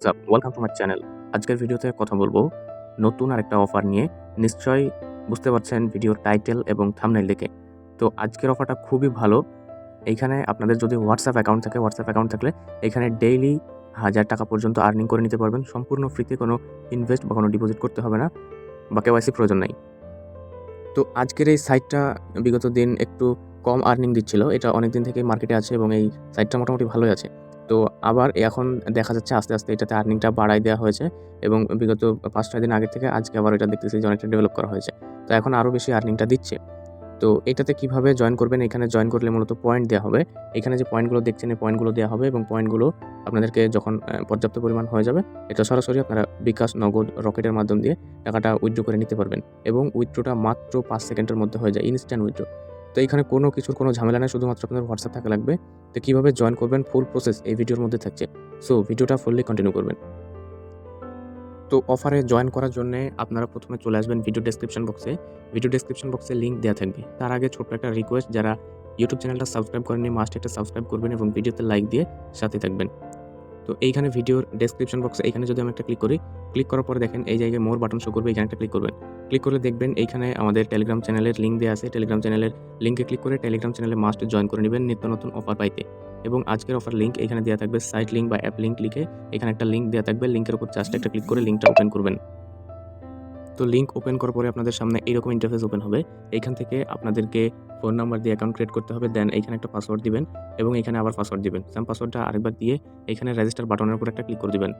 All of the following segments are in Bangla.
WhatsApp welcome to my channel আজকের ভিডিওতে কথা বলব নতুন আরেকটা অফার নিয়ে। নিশ্চয়ই বুঝতে পারছেন ভিডিওর টাইটেল এবং থামনাইল দেখে। তো আজকের অফারটা খুবই ভালো। এইখানে আপনাদের যদি হোয়াটসঅ্যাপ অ্যাকাউন্ট থাকে হোয়াটসঅ্যাপ অ্যাকাউন্ট থাকলে এখানে ডেইলি হাজার টাকা পর্যন্ত আর্নিং করে নিতে পারবেন। সম্পূর্ণ ফ্রিতে কোনো ইনভেস্ট বা কোনো ডিপোজিট করতে হবে না, বা কেওয়াইসি প্রয়োজন নাই। তো আজকের এই সাইটটা বিগত দিন একটু কম আর্নিং দিচ্ছিল। এটা অনেক দিন থেকেই মার্কেটে আছে এবং এই সাইটটা মোটামুটি ভালোই আছে। তো আবার এখন দেখা যাচ্ছে আস্তে আস্তে এটাতে আর্নিংটা বাড়াই দেওয়া হয়েছে এবং বিগত পাঁচ, ছয় দিন আগে থেকে আজকে আবার এটা দেখতেছি যে অনেকটা ডেভেলপ করা হয়েছে। তো এখন আরও বেশি আর্নিংটা দিচ্ছে। তো এটাতে কীভাবে জয়েন করবেন? এখানে জয়েন করলে মূলত পয়েন্ট দেওয়া হবে। এখানে যে পয়েন্টগুলো দেখছেন, এই পয়েন্টগুলো দেওয়া হবে এবং পয়েন্টগুলো আপনাদেরকে যখন পর্যাপ্ত পরিমাণ হয়ে যাবে, এটা সরাসরি আপনারা বিকাশ নগদ রকেটের মাধ্যম দিয়ে টাকাটা উইথড্রো করে নিতে পারবেন এবং উইথড্রোটা মাত্র পাঁচ সেকেন্ডের মধ্যে হয়ে যায় ইনস্ট্যান্ট উইথড্র তো এখানে কোনো কিছুর কোনো ঝামেলা নেই, শুধুমাত্র আপনাদের হোয়াটসঅ্যাপ থাকা লাগবে। তো কীভাবে জয়েন করবেন ফুল প্রসেস এই ভিডিওর মধ্যে থাকছে। সো ভিডিওটা ফুললি কন্টিনিউ করবেন। তো অফারে জয়েন করার জন্য আপনারা প্রথমে চলে আসবেন ভিডিও ডেসক্রিপশন বক্সে ভিডিও ডেসক্রিপশন বক্সে লিঙ্ক দেওয়া থাকবে। তার আগে ছোট্ট একটা রিকোয়েস্ট যারা ইউটিউব চ্যানেলটা সাবস্ক্রাইব করেননি মাস্ট একটা সাবস্ক্রাইব করবেন এবং ভিডিওতে লাইক দিয়ে সাথে থাকবেন। তো এইখানে ভিডিওর ডেসক্রিপশন বক্সে এখানে যদি আমি একটা ক্লিক করি ক্লিক করার পরে দেখেন এই জায়গায় মোর বাটন শো করবে এখানে একটা ক্লিক করবেন। ক্লিক করলে দেখবেন এইখানে আমাদের টেলিগ্রাম চ্যানেলের লিঙ্ক দেওয়া আছে। টেলিগ্রাম চ্যানেলের লিঙ্কে ক্লিক করে টেলিগ্রাম চ্যানেলে মাস্ট জয়েন করে নেবেন নিত্য নতুন অফার পাইতে। এবং আজকের অফার লিঙ্ক এখানে দেওয়া থাকবে সাইট লিঙ্ক বা অ্যাপ লিঙ্ক লিখে এখানে একটা লিঙ্ক দেওয়া থাকবে। লিঙ্কের উপর চার্জটা একটা ক্লিক করে লিঙ্কটা ওপেন করবেন। তো লিঙ্ক ওপেন করার পরে আপনাদের সামনে এইরকম ইন্টারফেস ওপেন হবে। এইখান থেকে আপনাদেরকে ফোন নাম্বার দিয়ে অ্যাকাউন্ট ক্রিয়েট করতে হবে দেন এইখানে একটা পাসওয়ার্ড দিবেন এবং এখানে আবার পাসওয়ার্ড দিবেন। সেম পাসওয়ার্ডটা আরেকবার দিয়ে এখানে রেজিস্টার বাটনের উপর একটা ক্লিক করে দিবেন।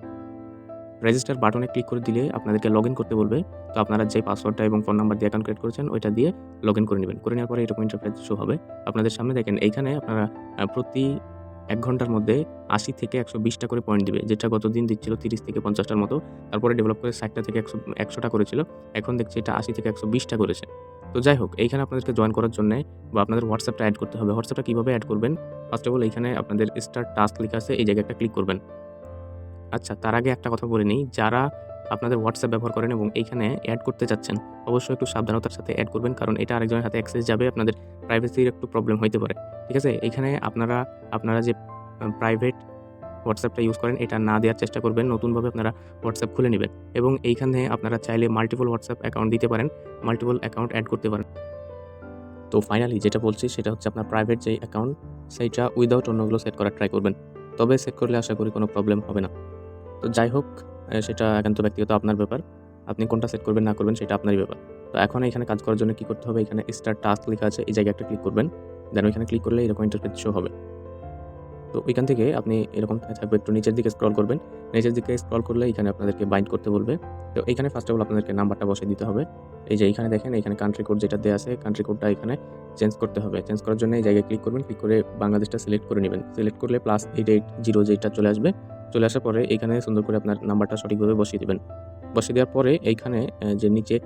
রেজিস্টার বাটনে ক্লিক করে দিলে আপনাদেরকে লগ ইন করতে বলবে। তো আপনারা যে পাসওয়ার্ডটা এবং ফোন নাম্বার দিয়ে অ্যাকাউন্ট ক্রিয়েট করেছেন, ওইটা দিয়ে লগ ইন করে নেবেন। করে নেওয়ার পরে এরকম ইন্টারফেস শো হবে। আপনাদের সামনে দেখেন এইখানে আপনারা প্রতি এক ঘণ্টার মধ্যে আশি থেকে একশো বিশটা করে পয়েন্ট দিবে, যেটা গতদিন দিচ্ছিল তিরিশ থেকে পঞ্চাশটার মতো, তারপরে ডেভেলপ করে ষাটটা থেকে একশো, একশোটা করেছিল, এখন দেখছি এটা আশি থেকে একশো বিশটা করেছে। তো যাই হোক, এইখানে আপনাদেরকে জয়েন করার জন্য বা আপনাদের হোয়াটসঅ্যাপটা অ্যাড করতে হবে। হোয়াটসঅ্যাপটা কীভাবে অ্যাড করবেন? ফার্স্ট অফ অল এইখানে আপনাদের স্টার টাস্ক লেখা আছে, এই জায়গায় একটা ক্লিক করবেন। আচ্ছা তার আগে একটা কথা বলে নিই। যারা আপনাদের হোয়াটসঅ্যাপ ব্যবহার করেন এবং এইখানে অ্যাড করতে চাচ্ছেন, অবশ্যই একটু সাবধানতার সাথে অ্যাড করবেন, কারণ এটা আরেকজনের হাতে অ্যাক্সেস যাবে, আপনাদের প্রাইভেসির একটু প্রবলেম হতে পারে। ঠিক আছে? এইখানে আপনারা আপনারা যে প্রাইভেট হোয়াটসঅ্যাপটা ইউজ করেন, এটা না দেওয়ার চেষ্টা করবেন, নতুনভাবে আপনারা হোয়াটসঅ্যাপ খুলে নেবেন এবং এইখানে আপনারা চাইলে মাল্টিপল হোয়াটসঅ্যাপ অ্যাকাউন্ট দিতে পারেন মাল্টিপল অ্যাকাউন্ট অ্যাড করতে পারেন। তো ফাইনালি যেটা বলছি, সেটা হচ্ছে আপনার প্রাইভেট যে অ্যাকাউন্ট সেইটা উইদাউট অন্যগুলো সেট করার ট্রাই করবেন। তবে সেট করলে আশা করি কোনো প্রবলেম হবে না। তো যাই হোক সেটা একান্ত ব্যক্তিগত আপনার ব্যাপার। আপনি কোনটা সেট করবেন, না করবেন, সেটা আপনারই ব্যাপার। তো এখন এখানে কাজ করার জন্য কী করতে হবে? এখানে স্টার টাস্ক লেখা আছে, এই জায়গায় একটা ক্লিক করবেন। দেন ওইখানে ক্লিক করলে এরকম ইন্টারফেস শো হবে। তো ওইখান থেকে আপনি এরকম থাকবে, একটু নিচের দিকে স্ক্রল করবেন। নিচের দিকে স্ক্রল করলে এখানে আপনাদেরকে বাইন্ড করতে বলবে। তো এখানে ফার্স্ট অফ অল আপনাদেরকে নাম্বারটা বসে দিতে হবে। এই যে এখানে দেখেন, এখানে কান্ট্রি কোড যেটা দেওয়া আছে কান্ট্রি কোডটা এখানে চেঞ্জ করতে হবে। চেঞ্জ করার জন্য এই জায়গায় ক্লিক করবেন ক্লিক করে বাংলাদেশটা সিলেক্ট করে নেবেন। সিলেক্ট করলে প্লাস এইট এইট জিরো যেটা চলে আসবে। চলে আসার পরে এখানে সুন্দর করে আপনার নাম্বারটা সঠিকভাবে বসিয়ে দেবেন। বসিয়ে দেওয়ার পরে এইখানে যে নিচে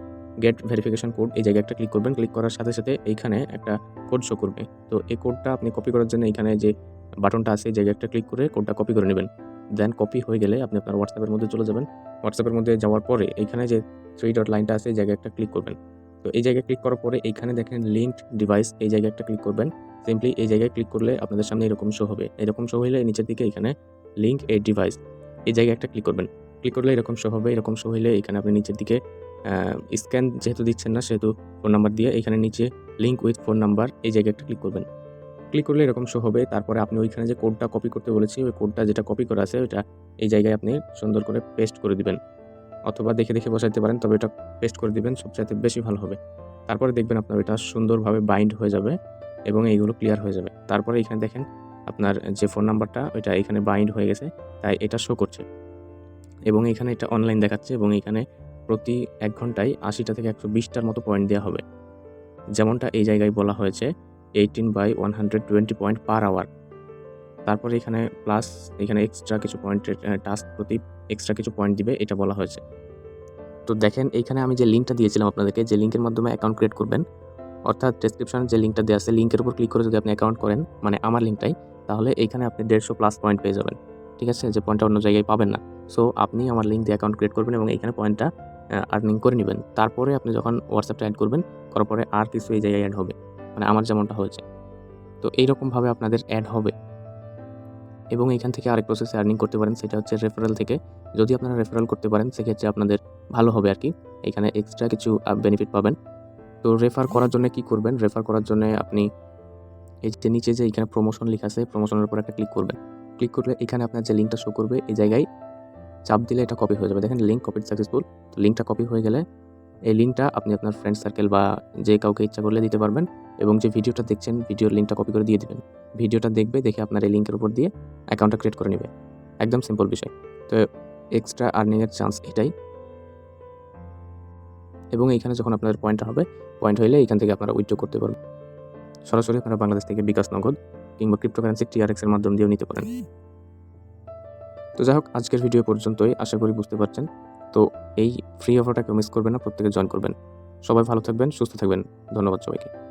গেট ভেরিফিকেশন কোড এই জায়গায় একটা ক্লিক করবেন। ক্লিক করার সাথে সাথে এইখানে একটা কোড শো করবে। তো এই কোডটা আপনি কপি করার জন্য এইখানে যে বাটনটা আছে, এই জায়গায় একটা ক্লিক করে কোডটা কপি করে নেবেন। দেন কপি হয়ে গেলে আপনি আপনার হোয়াটসঅ্যাপের মধ্যে চলে যাবেন। হোয়াটসঅ্যাপের মধ্যে যাওয়ার পরে এইখানে যে থ্রি ডট লাইনটা আছে, এই জায়গায় একটা ক্লিক করবেন। তো এই জায়গায় ক্লিক করার পরে এইখানে দেখেন লিঙ্ক ডিভাইস এই জায়গায় একটা ক্লিক করবেন। সিম্পলি এই জায়গায় ক্লিক করলে আপনাদের সামনে এরকম শো হবে। এরকম শো হলে নিচের দিকে এখানে লিঙ্ক এ ডিভাইস এই জায়গায় একটা ক্লিক করবেন। ক্লিক করলে এরকম শো হবে, এরকম শো হলে এখানে আপনি নিচের দিকে স্ক্যান যেহেতু দিচ্ছেন না, সেহেতু ফোন নাম্বার দিয়ে এখানে নিচে লিঙ্ক উইথ ফোন নাম্বার এই জায়গায় একটা ক্লিক করবেন। ক্লিক করলে এরকম শো হবে, তারপরে আপনি ওইখানে যে কোডটা কপি করতে বলেছি, ওই কোডটা যেটা কপি করা আছে, ওইটা এই জায়গায় আপনি সুন্দর করে পেস্ট করে দিবেন। অথবা দেখে দেখে বসাইতে পারেন, তবে এটা পেস্ট করে দিবেন, সবচাইতে বেশি ভালো হবে। তারপরে দেখবেন আপনার এটা সুন্দরভাবে বাইন্ড হয়ে যাবে এবং এইগুলো ক্লিয়ার হয়ে যাবে। তারপরে এখানে দেখেন আপনার যে ফোন নাম্বারটা ওইটা এখানে বাইন্ড হয়ে গেছে, তাই এটা শো করছে। এবং এখানে এটা অনলাইন দেখাচ্ছে এবং এখানে প্রতি এক ঘন্টায় আশিটা থেকে একশো বিশটার মতো পয়েন্ট দেওয়া হবে। যেমনটা এই জায়গায় বলা হয়েছে eighteen by one hundred twenty point per hour তারপরে এখানে প্লাস এখানে এক্সট্রা কিছু পয়েন্টের টাস্ক প্রতি এক্সট্রা কিছু পয়েন্ট দিবে, এটা বলা হয়েছে। তো দেখেন এইখানে আমি যে লিঙ্কটা দিয়েছিলাম আপনাদেরকে, যে লিঙ্কের মাধ্যমে অ্যাকাউন্ট ক্রিয়েট করবেন, অর্থাৎ ডেসক্রিপশনে যে লিঙ্কটা দেওয়া আছে লিঙ্কের উপর ক্লিক করে যদি আপনি অ্যাকাউন্ট করেন মানে আমার লিঙ্কটাই তাহলে এইখানে আপনি দেড়শো প্লাস পয়েন্ট পেয়ে যাবেন। ঠিক আছে? যে পয়েন্টটা অন্য জায়গায় পাবেন না। সো আপনি আমার লিঙ্ক দিয়ে অ্যাকাউন্ট ক্রিয়েট করবেন এবং এইখানে পয়েন্টটা আর্নিং করে নেবেন। তারপরে আপনি যখন হোয়াটসঅ্যাপটা অ্যাড করবেন, করার পরে আর কিছু এই জায়গায় অ্যাড হবে। মানে আমার যেমনটা হয়েছে। তো এইরকমভাবে আপনাদের অ্যাড হবে। এবং এখান থেকে আরেক প্রসেসে আর্নিং করতে পারেন, সেটা হচ্ছে রেফারেল থেকে। যদি আপনারা রেফারেল করতে পারেন, সেক্ষেত্রে আপনাদের ভালো হবে আর কি। এখানে এক্সট্রা কিছু বেনিফিট পাবেন। তো রেফার করার জন্য কি করবেন? রেফার করার জন্য আপনি এই যে নিচে যে এখানে প্রমোশন লেখা আছে প্রমোশনের উপর একটা ক্লিক করবেন। ক্লিক করলে এখানে আপনার যে লিঙ্কটা শো করবে, এই জায়গায় চাপ দিলে এটা কপি হয়ে যাবে। দেখেন লিঙ্ক কপি সাকসেসফুল তো লিঙ্কটা কপি হয়ে গেলে এই লিঙ্কটা আপনি আপনার ফ্রেন্ড সার্কেল বা যে কাউকে ইচ্ছা করলে দিতে পারবেন এবং যে ভিডিওটা দেখছেন ভিডিওর লিঙ্কটা কপি করে দিয়ে দিবেন। ভিডিওটা দেখবে, দেখে আপনার এই লিঙ্কের উপর দিয়ে অ্যাকাউন্টটা ক্রিয়েট করে নেবে। একদম সিম্পল বিষয়। তো এক্সট্রা আর্নিংয়ের চান্স এটাই। এবং এইখানে যখন আপনাদের পয়েন্ট হবে পয়েন্ট হইলে এখান থেকে আপনারা উইথড্র করতে পারবেন। সরাসরি আপনারা বাংলাদেশ থেকে বিকাশ নগদ কিংবা ক্রিপ্টোকারেন্সি টিআরএক্স এর মাধ্যম দিয়েও নিতে পারেন। তো যাই হোক, আজকের ভিডিও পর্যন্তই। আশা করি বুঝতে পারছেন। তো এই ফ্রি অফারটাকে মিস করবেন না, প্রত্যেকে জয়েন করবেন। সবাই ভালো থাকবেন, সুস্থ থাকবেন। ধন্যবাদ সবাইকে।